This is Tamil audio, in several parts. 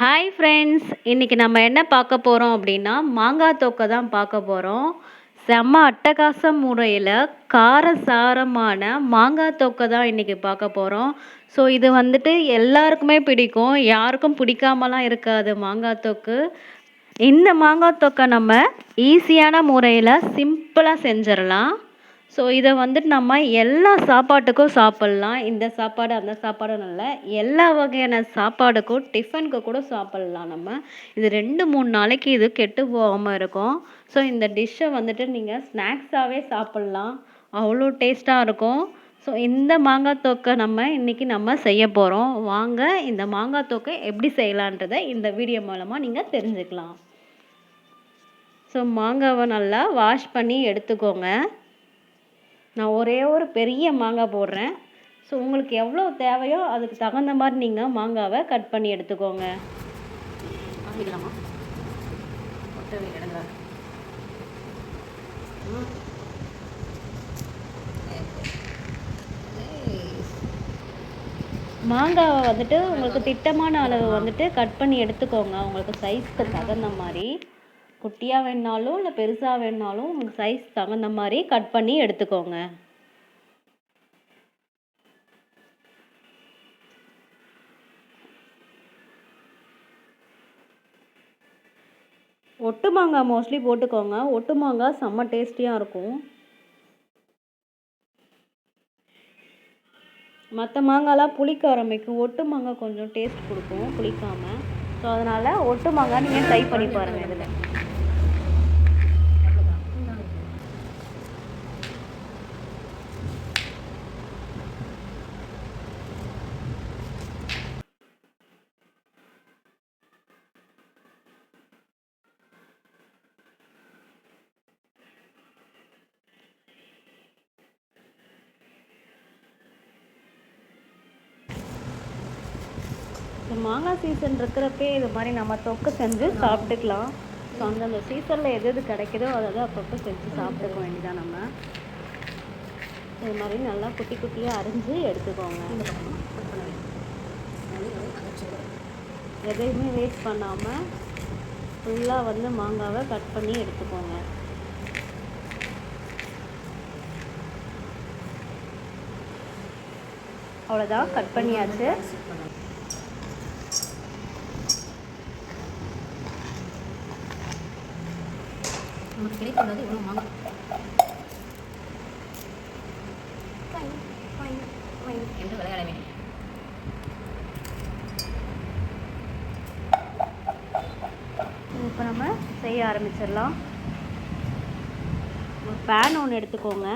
ஹாய் ஃப்ரெண்ட்ஸ் இன்றைக்கி நம்ம என்ன பார்க்க போகிறோம் அப்படின்னா மாங்காய் தொக்கை தான் பார்க்க போகிறோம் செம்ம அட்டகாச முறையில் காரசாரமான மாங்காய் தொக்கை தான் இன்றைக்கி பார்க்க போகிறோம் ஸோ இது வந்துட்டு எல்லாருக்குமே பிடிக்கும். யாருக்கும் பிடிக்காமலாம் இருக்காது மாங்காய் தொக்கு. இந்த மாங்காய் தொக்கை நம்ம ஈஸியான முறையில் சிம்பிளாக செஞ்சிடலாம். ஸோ இதை வந்துட்டு நம்ம எல்லா சாப்பாட்டுக்கும் சாப்பிட்லாம். இந்த சாப்பாடு அந்த சாப்பாடுன்னு இல்லை. எல்லா வகையான சாப்பாடுக்கும் டிஃபனுக்கு கூட சாப்பிட்லாம் நம்ம. இது ரெண்டு மூணு நாளைக்கு இது கெட்டு போகாமல் இருக்கும். ஸோ இந்த டிஷ்ஷை வந்துட்டு நீங்கள் ஸ்நாக்ஸாகவே சாப்பிட்லாம். அவ்வளோ டேஸ்ட்டாக இருக்கும். ஸோ இந்த மாங்காய் தொக்கை நம்ம இன்றைக்கி நம்ம செய்ய போகிறோம் வாங்க இந்த மாங்காய் தொக்கை எப்படி செய்யலான்றதை இந்த வீடியோ மூலமாக நீங்கள் தெரிஞ்சுக்கலாம். ஸோ மாங்காவை நல்லா வாஷ் பண்ணி எடுத்துக்கோங்க. நான் ஒரே ஒரு பெரிய மாங்காய் போடுறேன். ஸோ உங்களுக்கு எவ்வளோ தேவையோ அதுக்கு தகுந்த மாதிரி நீங்கள் மாங்காவை கட் பண்ணி எடுத்துக்கோங்க. மாங்காவை வந்துட்டு உங்களுக்கு திட்டமான அளவு வந்துட்டு கட் பண்ணி எடுத்துக்கோங்க. உங்களுக்கு சைஸ்க்கு தகுந்த மாதிரி. குட்டியாக வேணுனாலும் இல்லை பெருசாக வேணுனாலும் உங்களுக்கு சைஸ் தகுந்த மாதிரி கட் பண்ணி எடுத்துக்கோங்க. ஒட்டு மாங்காய் மோஸ்ட்லி போட்டுக்கோங்க. ஒட்டு மாங்காய் செம்ம டேஸ்டியாக இருக்கும். மற்ற மாங்காய்லாம் புளிக்க ஆரம்பிக்கும். ஒட்டு மாங்காய் கொஞ்சம் டேஸ்ட் கொடுக்கும் புளிக்காமல் ஸோ அதனால் ஒட்டு மாங்காய் நீங்கள் ட்ரை பண்ணி பாருங்கள் இதில். இந்த மாங்காய் சீசன் இருக்கிறப்பே இது மாதிரி நம்ம தொக்கு செஞ்சு சாப்பிட்டுக்கலாம். ஸோ அந்தந்த சீசனில் எது எது கிடைக்குதோ அதை அப்பப்போ செஞ்சு சாப்பிட்டுக்க வேண்டியதான் நம்ம. இது மாதிரி நல்லா குட்டி குட்டியாக அரிஞ்சு எடுத்துக்கோங்க. எதையுமே வேஸ்ட் பண்ணாமல் ஃபுல்லாக வந்து மாங்காவை கட் பண்ணி எடுத்துக்கோங்க. அவ்வளோதான் கட் பண்ணியாச்சு. நமக்கு கிடைத்துள்ளது இவ்வளோ மாங்காய்? என்று விளையாட வேண்டும் இப்போ நம்ம செய்ய ஆரம்பிச்சிடலாம். ஒரு பேன் ஒன்று எடுத்துக்கோங்க.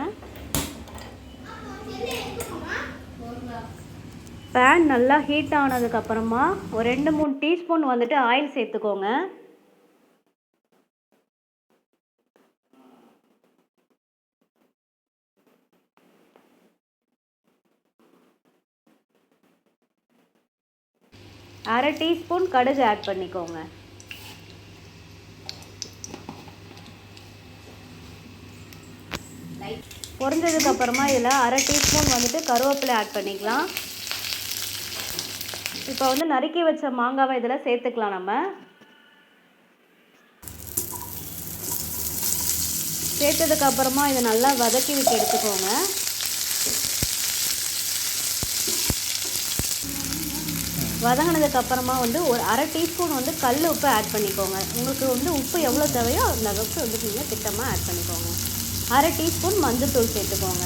பேன் நல்லா ஹீட் ஆனதுக்கப்புறமா ஒரு ரெண்டு மூணு டீஸ்பூன் வந்துட்டு ஆயில் சேர்த்துக்கோங்க. அரை டீஸ்பூன் கடுகு ஆட் பண்ணிக்கோங்க. பொறிஞ்சதுக்கப்புறமா இதில் அரை டீஸ்பூன் வந்துட்டு கருவேப்பிலை ஆட் பண்ணிக்கலாம். இப்போ வந்து நறுக்கி வச்ச மாங்காவை இதில் சேர்த்துக்கலாம் நம்ம. சேர்த்ததுக்கப்புறமா இதை நல்லா வதக்கி விட்டு எடுத்துக்கோங்க. வதங்கினதுக்கு அப்புறமா வந்து ஒரு அரை டீஸ்பூன் வந்து கல் உப்பு ஆட் பண்ணிக்கோங்க. உங்களுக்கு வந்து உப்பு எவ்வளோ தேவையோ அந்த அளவுக்கு வந்து நீங்கள் திட்டமாக ஆட் பண்ணிக்கோங்க. அரை டீஸ்பூன் மஞ்சள்தூள் சேர்த்துக்கோங்க.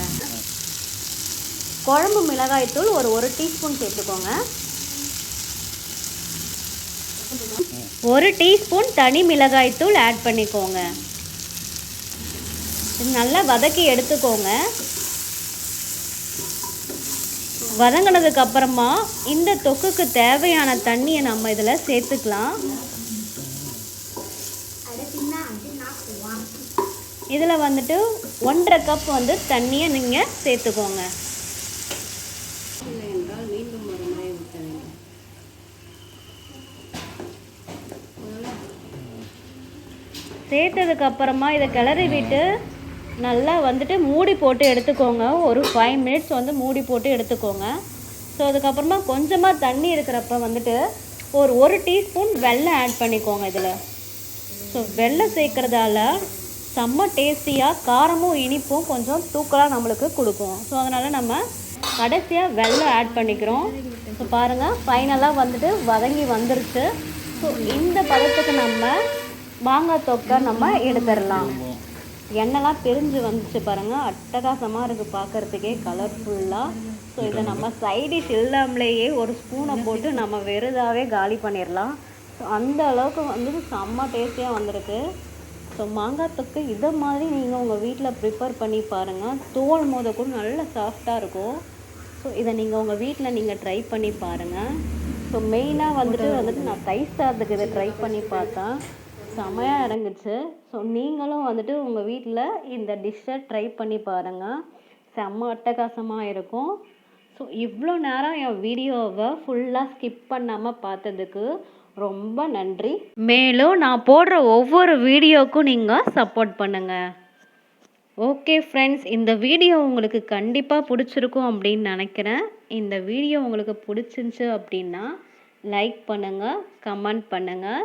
குழம்பு மிளகாய்த்தூள் ஒரு ஒரு டீஸ்பூன் சேர்த்துக்கோங்க. ஒரு டீஸ்பூன் தனி மிளகாய்த்தூள் ஆட் பண்ணிக்கோங்க. நல்லா வதக்கி எடுத்துக்கோங்க. வதங்கினதுக்கு அப்புறமா இந்த தொக்குக்கு தேவையான தண்ணியை நம்ம இதில் சேர்த்துக்கலாம். இதில் வந்துட்டு ஒன்றரை கப் வந்து தண்ணியை நீங்கள் சேர்த்துக்கோங்க. சேர்த்ததுக்கு அப்புறமா இதை கிளறி விட்டு நல்லா வந்துட்டு மூடி போட்டு எடுத்துக்கோங்க. ஒரு ஃபைவ் மினிட்ஸ் வந்து மூடி போட்டு எடுத்துக்கோங்க. ஸோ அதுக்கப்புறமா கொஞ்சமாக தண்ணி இருக்கிறப்ப வந்துட்டு ஒரு ஒரு டீஸ்பூன் வெல்லம் ஆட் பண்ணிக்கோங்க இதில். ஸோ வெல்லம் சேர்க்குறதால செம்ம டேஸ்டியாக காரமும் இனிப்பும் கொஞ்சம் தூக்கலாக நம்மளுக்கு கொடுக்கும். ஸோ அதனால் நம்ம கடைசியாக வெல்லம் ஆட் பண்ணிக்கிறோம். ஸோ பாருங்கள் ஃபைனலாக வந்துட்டு வதங்கி வந்துருச்சு. ஸோ இந்த பதத்துக்கு நம்ம மாங்காய் தொக்கை நம்ம எடுத்துடலாம். எண்ணெய்லாம் பிரிஞ்சு வந்துச்சு பாருங்கள் அட்டகாசமாக இருக்குது பார்க்குறதுக்கே கலர்ஃபுல்லாக ஸோ இதை நம்ம சைடிஷ் இல்லாமலேயே ஒரு ஸ்பூனை போட்டு நம்ம வெறுதாகவே காலி பண்ணிடலாம் ஸோ அந்த அளவுக்கு வந்து செம்ம டேஸ்டியாக வந்திருக்கு. ஸோ மாங்காய் தொக்கு இதை மாதிரி நீங்கள் உங்கள் வீட்டில் ப்ரிப்பேர் பண்ணி பாருங்கள் தோல் மோத கூட நல்ல சாஃப்டாக இருக்கும். ஸோ இதை நீங்கள் உங்கள் வீட்டில் நீங்கள் ட்ரை பண்ணி பாருங்கள் ஸோ மெயினாக வந்துட்டு வந்துட்டு நான் தயிர் சாதத்துக்கு இதை ட்ரை பண்ணி பார்த்தேன். செமையாக இறங்குச்சு. ஸோ நீங்களும் வந்துட்டு உங்கள் வீட்டில் இந்த டிஷ்ஷை ட்ரை பண்ணி பாருங்கள் செம்ம அட்டகாசமாக இருக்கும். ஸோ இவ்வளோ நேரம் என் வீடியோவை ஃபுல்லாக ஸ்கிப் பண்ணாமல் பார்த்ததுக்கு ரொம்ப நன்றி. மேலும் நான் போடுற ஒவ்வொரு வீடியோக்கும் நீங்கள் சப்போர்ட் பண்ணுங்கள் ஓகே ஃப்ரெண்ட்ஸ் இந்த வீடியோ உங்களுக்கு கண்டிப்பாக பிடிச்சிருக்கும் அப்படின்னு நினைக்கிறேன். இந்த வீடியோ உங்களுக்கு பிடிச்சிருந்துச்சு அப்படின்னா லைக் பண்ணுங்கள் கமெண்ட் பண்ணுங்கள்